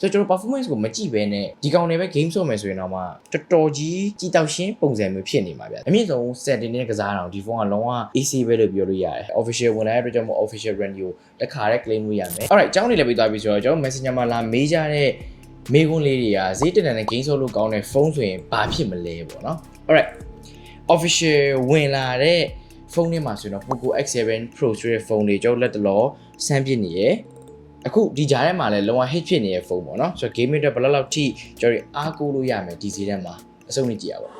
ဆိုတော့ကျွန်တော် performance ကိုမကြည့်ဘဲနဲ့ဒီကောင်တွေပဲ game ဆော့မယ်ဆိုရင်တော့မှတော်တော်ကြီးကြည်တောက်ရှင်းပုံစံမျိုးဖြစ်နေမှာဗျအမြင့်ဆုံး setting နဲ့ကစားတာဒီဖုန်းကလုံးဝ AC ပဲလို့ပြောလို့ရတယ် official ဝင်လာတဲ့အတွက်ကြောင့်မို့ official brand ကိုတခါတည်း claim လို့ရမယ် alright အကြောင်းတွေလည်းပြီးသွားပြီဆိုတော့ကျွန်တော် messenger မှာလာမေးကြတဲ့မေးခွန်းလေးတွေကဈေးတက်တဲ့ game ဆော့လို့ကောင်းတဲ့ဖုန်းဆိုရင်ဘာဖြစ်မလဲပေါ့နော် alright official ဝင်လာတဲ့ဖုန်းထဲမှာဆိုရင်တော့ Poco X7 Pro ဆိုတဲ့ဖုန်းတွေကျွန်တော်လက်တလောစမ်းပစ်နေရယ် အခုဒီကြားထဲမှာလည်းလုံးဝ hit ဖြစ်နေတဲ့ဖုန်းပေါ့နော်ဆိုတော့ gaming အတွက်ဘယ်လောက်လောက်ထိကျွန်တော်အားကိုးလို့ရမယ်ဒီဈေးထဲမှာအစုံနေကြည့်ရပါ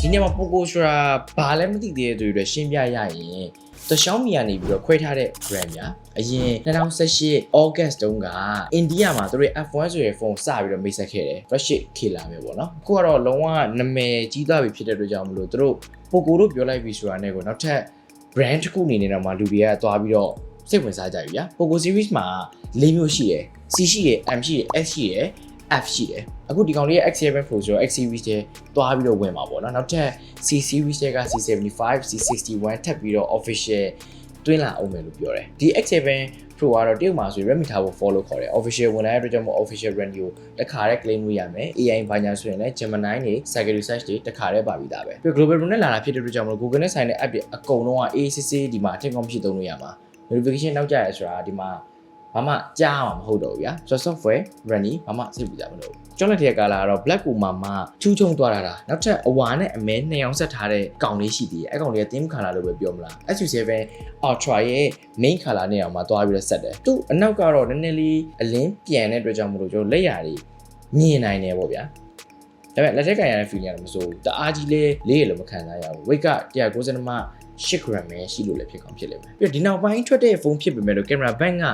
ဒီနေ့မှာ Poco ဆိုတာဘာလဲမသိသေးတဲ့သူတွေအတွက်ရှင်းပြရရင်တရှောင်းမီကနေပြီးတော့ခွဲထားတဲ့ brand ညာအရင်2018 August တုန်းကအိန္ဒိယမှာသူတို့ F1 ဆိုတဲ့ဖုန်းစပြီးတော့မိတ်ဆက်ခဲ့တယ် flagship ခေလာမယ်ပေါ့နော်အခုကတော့လုံးဝနာမည်ကြီးသွားပြီဖြစ်တဲ့အတွက်ကြောင့်မလို့သူတို့ Poco တို့ပြောလိုက်ပြီဆိုတာနဲ့ကိုနောက်ထပ် brand တစ်ခုအနေနဲ့တော့မှလူတွေကသွားပြီးတော့စိတ်ဝင်စားကြပြီဗျာ Poco series မှာ၄မျိုးရှိတယ် C ရှိတယ် M ရှိတယ် S ရှိတယ် F ရှိတယ်အခုဒီကောင်လေးရဲ့ X7 Pro ဆိုတော့ X series တွေတွားပြီးတော့ဝင်မှာပေါ့နော်နောက်ထပ် C series တွေက C75 C61 ထပ်ပြီးတော့ official တွင်းလာအောင်မယ်လို့ပြောတယ်ဒီ X7 Pro ကတော့တရုတ်မှာဆို Redmi ထားဖို့ follow ခေါ်တယ် official ဝင်လာတဲ့အတွက်ကြောင့်မို့ official brand ကိုတခါတည်း claim လို့ရမယ် AI ဘာညာဆိုရင်လည်း Gemini တွေ Cycle Research တွေတခါတည်းပါပြီးသားပဲပြီး global brand နဲ့လာတာဖြစ်တဲ့အတွက်ကြောင့်မို့ Google နဲ့ဆိုင်တဲ့ app တွေအကုန်လုံးက ACC ဒီမှာအထင်ကောင်းဖြစ်သုံးလို့ရမှာ notification နောက်ကျရဲဆိုတာဒီမှာ ဘာမှကြားမှာမဟုတ်တော့ဘူးဗျာဆိုတော့ software running ဘာမှစိတ်ပူကြမလို့ကျွန်တော်တဲ့ကာလာကတော့ black ကိုမှမှချူးချုံသွားတာတာနောက်ထပ်အဝါနဲ့အမဲနှစ်အောင်ဆက်ထားတဲ့ကောင်လေးရှိသေးတယ်အဲ့ကောင်လေးက theme color လို့ပဲပြောမလား SU7 Ultra ရဲ့ main color နဲ့အောင်မှသွားပြီးတော့ဆက်တယ်သူ့အနောက်ကတော့နည်းနည်းလေးအလင်းပြန်တဲ့အတွက်ကြောင့်မလို့ကျွန်တော်လက်ရာတွေမြင်နိုင်တယ်ပေါ့ဗျာဒါပေမဲ့လက်ထက်ကင်ရတဲ့ feeling ကတော့မစိုးဘူးတအားကြီးလေးလေးရလို့မခံစားရဘူး weight က190မှ8 gram ပဲရှိလို့လည်းဖြစ်ကောင်းဖြစ်လိမ့်မယ်ပြီးတော့ဒီနောက်ပိုင်းထွက်တဲ့ဖုန်းဖြစ်ပေမဲ့လို့ camera bank က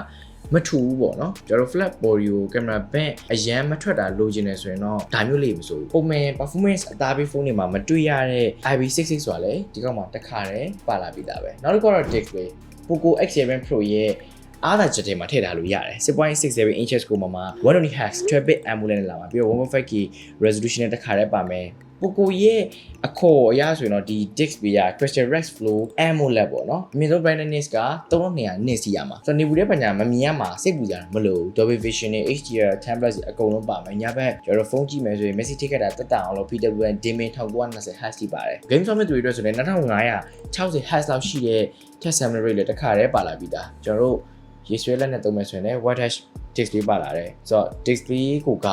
မထူဘူးပေါ့နော်ကျွန်တော် flat body ကို camera bank အရန်မထွက်တာလိုချင်တယ်ဆိုရင်တော့ဒါမျိုးလေးမစိုးဘူးပုံမှန် performance အသားပေးဖုန်းတွေမှာမတွေ့ရတဲ့ IP66 ဆိုတာလေဒီကောင်မှာတစ်ခါတည်းပါလာပြီသားပဲနောက်တစ်ခုကတော့ display Poco X7 Pro ရဲ့အားသာချက်တွေမှာထည့်ထားလို့ရတယ်6.67 inches ကိုမှမှာ120 Hz 12-bit AMOLED နဲ့လာမှာပြီးတော့ 1.5K resolution နဲ့တစ်ခါတည်းပါမယ် Poco ရဲ့အခေါ်အရဆိုရင်တော့ဒီ display က Crystal Rex Flow AMOLED ပေါ့နော်အမြင့်ဆုံး brightness က3200နစ်စီရမှာဆိုတော့နေဘူးတဲ့ပညာမမြင်ရမှာစိတ်ပူကြတာမလို့ Dolby Vision နဲ့ HDR 10 plus အကုန်လုံးပါမယ်ညဘက်ကျွန်တော်ဖုန်းကြည့်မယ်ဆိုရင် Messi ticket တာတက်တာအောင်လို့ PWM dimming 1920 Hz ရှိပါတယ် Game Summit တွေအတွက်ဆိုရင်2560 Hz လောက်ရှိတဲ့ touch sample rate လည်းတစ်ခါတည်းပါလာပြီးသားကျွန်တော်တို့ရေဆွဲလက်နဲ့သုံးမယ်ဆိုရင်လည်း white hash display ပါလာတယ်ဆိုတော့ display ကိုက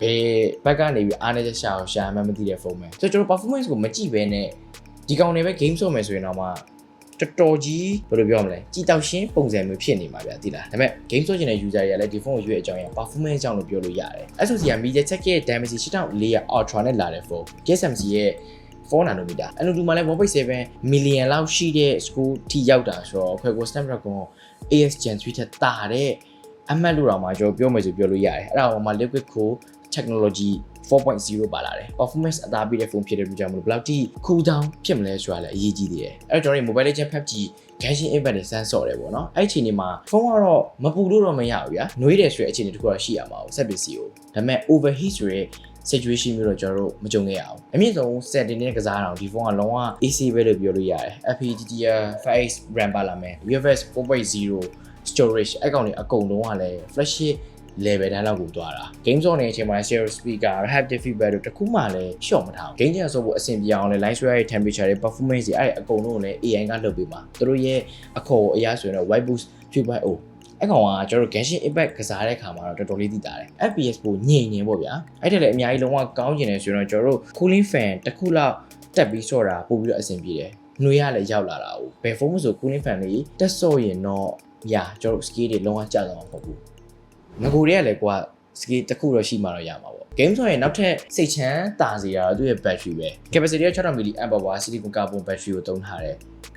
ဘယ်ဘက်ကနေပြီးအားနေချက်ရှာအောင်ရှာမှမသိတဲ့ဖုန်းပဲဆိုတော့ကျွန်တော် performance ကိုမကြည့်ဘဲနဲ့ဒီကောင်တွေပဲ game ဆော့မယ်ဆိုရင်တော့မှတော်တော်ကြီးဘယ်လိုပြောမလဲကြည်တောက်ရှင်းပုံစံမျိုးဖြစ်နေမှာဗျာသိလားဒါပေမဲ့ game ဆော့ချင်တဲ့ user တွေကလည်းဒီဖုန်းကိုရွေးအကြောင်းရ performance ကြောင့်လို့ပြောလို့ရတယ် SoC က MediaTek ရဲ့ Dimensity 8400 Ultra နဲ့လာတဲ့ဖုန်း TSMC ရဲ့4 nanometer အနုတူမှာလည်း1.7 million လောက်ရှိတဲ့ school ထိရောက်တာဆိုတော့ Qualcomm Snapdragon AS Gen 3ထက်တာတဲ့အမှတ်လို့တော့မှကျွန်တော်ပြောမယ်ဆိုပြောလို့ရတယ်အဲ့ဒါဟိုမှာ liquid cool technology 4.0ပါလာတယ် performance အသားပေးတဲ့ဖုန်းဖြစ်တဲ့အတွက်ကြောင့်မလို့ဘယ်လောက်ထိ cool down ဖြစ်မလဲဆိုတာလည်းအရေးကြီးသေးတယ်အဲ့တော့ကျွန်တော်တို့ mobile legend PUBG Genshin Impact တွေစမ်းစော့တယ်ပေါ့နော်အဲ့အချိန်ဒီမှာဖုန်းကတော့မပူလို့တော့မရဘူးဗျာနှွေးတယ်ဆိုတဲ့အခြေအနေတစ်ခုတော့ရှိရမှာပေါ့စက်ပစ္စည်းကိုဒါပေမဲ့ overheat ဆိုတဲ့ situation မျိုးတော့ကျွန်တော်တို့မကြုံခဲ့ရအောင်အမြင့်ဆုံး setting နဲ့ကစားတာဒီဖုန်းကလုံးဝ AC ပဲလို့ပြောလို့ရတယ် FPGA 5X RAM ပါလာမယ် UFS 4.0 storage အကောင်တွေအကုန်လုံးကလည်း flagship level တန်းလောက်ကိုသွားတာ game zone နေအချိန်မှာ stereo speaker haptic feedback တို့တခုမှလည်းရှော့မထားဘူး game ချဆိုဖို့အဆင်ပြေအောင်လဲ line share ရဲ့ temperature ရဲ့ performance တွေအဲ့အကုန်လုံးကိုလည်း AI ကလုပ်ပေးမှာသူတို့ရဲ့အခေါ်အရာဆိုရင်တော့ white boost 3.0အဲ့ကောင်ကကျွန်တော်တို့ Genshin Impact ကစားတဲ့ခါမှာတော့တော်တော်လေးသိတာတယ် FPS ပိုညင်နေပေါ့ဗျာအဲ့ထက်လည်းအများကြီးလုံးဝကောင်းကျင်တယ်ဆိုတော့ကျွန်တော်တို့ cooling fan တစ်ခုလောက်တက်ပြီးဆော့တာပို့ပြီးတော့အဆင်ပြေတယ်နှွေရလည်းရောက်လာတာ哦ဘယ်ဖုန်းမဆို cooling fan လေးတက်ဆော့ရင်တော့ညာကျွန်တော်တို့ skill တွေလုံးဝကျသွားမှာမဟုတ်ဘူး ငကိုတွေကလည်းကွာ skill တစ်ခုတော့ရှိမှတော့ရမှာပေါ့ game ဆိုရင်နောက်ထပ်စိတ်ချမ်းသာစေတာတော့သူ့ရဲ့ battery ပဲ capacity က6000 mAh ပါ silicon carbon battery ကိုသုံးထားတယ်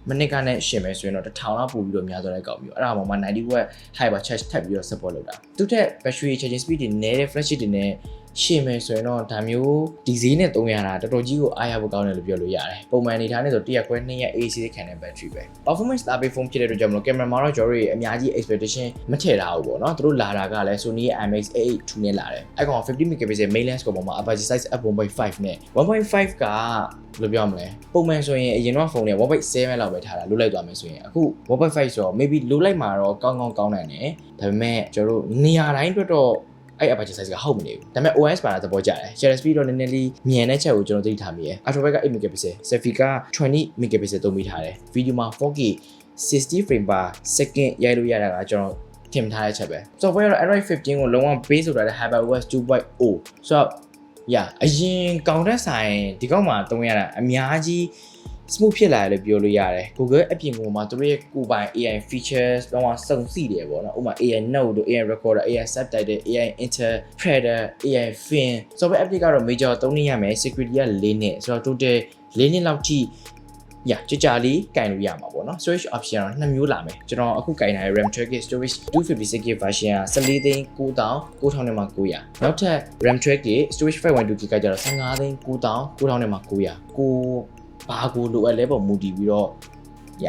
မနစ်ကနဲ့ရှင်မယ်ဆိုရင်တော့တစ်ထောင်လောက်ပို့ပြီးတော့များသွားတဲ့ကောင်မျိုးအဲ့ဒါမှမှ90 watt hyper charge ထပ်ပြီးတော့ support လုပ်တာသူ့ထက် battery charging speed တွေနည်းတဲ့ flash တွေနဲ့ ရှင်းမယ်ဆိုရင်တော့ဒါမျိုးဒီဈေးနဲ့သုံးရတာတော်တော်ကြီးကိုအားရဖို့ကောင်းတယ်လို့ပြောလို့ရတယ်ပုံမှန်အနေထားနဲ့ဆို1ရက်ခွဲ2ရက် AC ခံတဲ့ battery ပဲ performance တာပေးဖုန်းဖြစ်တဲ့အတွက်ကြောင့်မလို့ camera မှာတော့ကျွန်တော်တို့အများကြီး expectation မထည့်ထားဘူးပေါ့နော်သူတို့လာတာကလည်း Sony ရဲ့ IMX A8 2နဲ့လာတယ်အဲ့ကောင်50 megapixel main lens ကိုပေါ်မှာ aperture size f1.5 နဲ့1.5ကဘယ်လိုပြောမလဲပုံမှန်ဆိုရင်အရင်တော့ဖုန်းနဲ့1.7လောက်ပဲထားတာလွတ်လိုက်သွားမယ်ဆိုရင်အခု1.5ဆိုတော့ maybe လွတ်လိုက်မှာတော့ကောင်းကောင်းကောင်းနိုင်တယ်ဒါပေမဲ့ကျွန်တော်တို့နေရာတိုင်းအတွက်တော့ အဲ့ aperture size ကဟုတ်မနေဘူးဒါပေမဲ့ OS ပါတာသဘောကျတယ် shutter speed တော့နည်းနည်းလေးမြန်တဲ့ချက်ကိုကျွန်တော်သိထားမိရယ် ultra wide က8 megapixel selfie က20 megapixel သုံးမိထားတယ် video မှာ 4K 60 frame per second ရိုက်လို့ရတာကကျွန်တော်ထင်ထားတဲ့ချက်ပဲ software ကတော့ Android 15ကိုလုံးဝ base ဆိုတာလည်း HyperOS 2.0 ဆိုတော့ yeah အရင်ကောင်တဲ့ဆိုင်ဒီကောင်မှာသုံးရတာအများကြီး smooth ဖြစ်လာတယ်လို့ပြောလို့ရတယ် Google အပြင်ပေါ်မှာသူတို့ရဲ့ကိုယ်ပိုင် AI features တော့စုံစီတယ်ပေါ့နော်ဥပမာ AI note တို့ AI recorder AI subtitle AI interpreter AI fin software update ကတော့ major 3နှစ်ရမယ် security က4နှစ်ဆိုတော့ total 4နှစ်လောက်ထိရကြကြလေးကင်လို့ရမှာပေါ့နော် storage option တော့နှစ်မျိုးလာမယ်ကျွန်တော်အခုကင်ထားတဲ့ RAM 12GB storage 256GB version က14သိန်း9000 9000နဲ့မှ900နောက်ထပ် RAM 12GB storage 512GB ကကျတော့15သိန်း9000 9000နဲ့မှ900ကို ဘာကိုလိုအပ်လဲပေါ့မူတည်ပြီးတော့ရ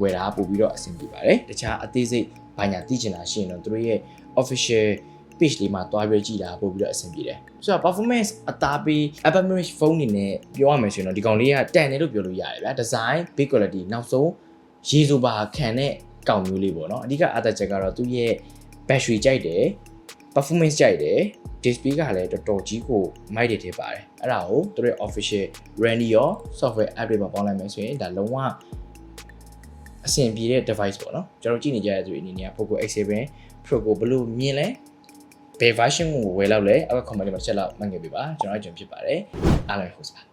ဝယ်တာပို့ပြီးတော့အဆင်ပြေပါတယ်တခြားအသေးစိတ်ဘာညာသိချင်တာရှိရင်တော့သူတို့ရဲ့ official page လေးမှာတွားပြီးကြည့်တာပို့ပြီးတော့အဆင်ပြေတယ်ဆိုတော့ performance အသားပေး Apple Mirror phone နေနဲ့ပြောရမယ်ဆိုရင်တော့ဒီကောင်လေးကတန်တယ်လို့ပြောလို့ရတယ်ဗျာ design big quality နောက်ဆုံးရေဆိုပါခံတဲ့ကောင်မျိုးလေးပေါ့နော်အဓိကအသက်ချက်ကတော့သူ့ရဲ့ battery ကြိုက်တယ် performance ကြိုက်တယ် display ကလည်းတော်တော်ကြီးကိုမိုက်တယ်ထည့်ပါတယ်အဲ့ဒါကိုသူတို့ရဲ့ official Randy ရော software update မှာပေါင်းလိုက်မယ်ဆိုရင်ဒါလုံးဝအဆင်ပြေတဲ့ device ပေါ့နော်ကျွန်တော်ကြည့်နေကြတဲ့သူတွေအနေနဲ့ Poco X7 Pro ကိုဘယ်လိုမြင်လဲဘယ် version ကိုဝယ်လောက်လဲအောက်က comment လေးမှာချက်လောက်မှတ်ခဲ့ပေးပါကျွန်တော်အကြံဖြစ်ပါတယ်အားလုံးဟုတ်ပါ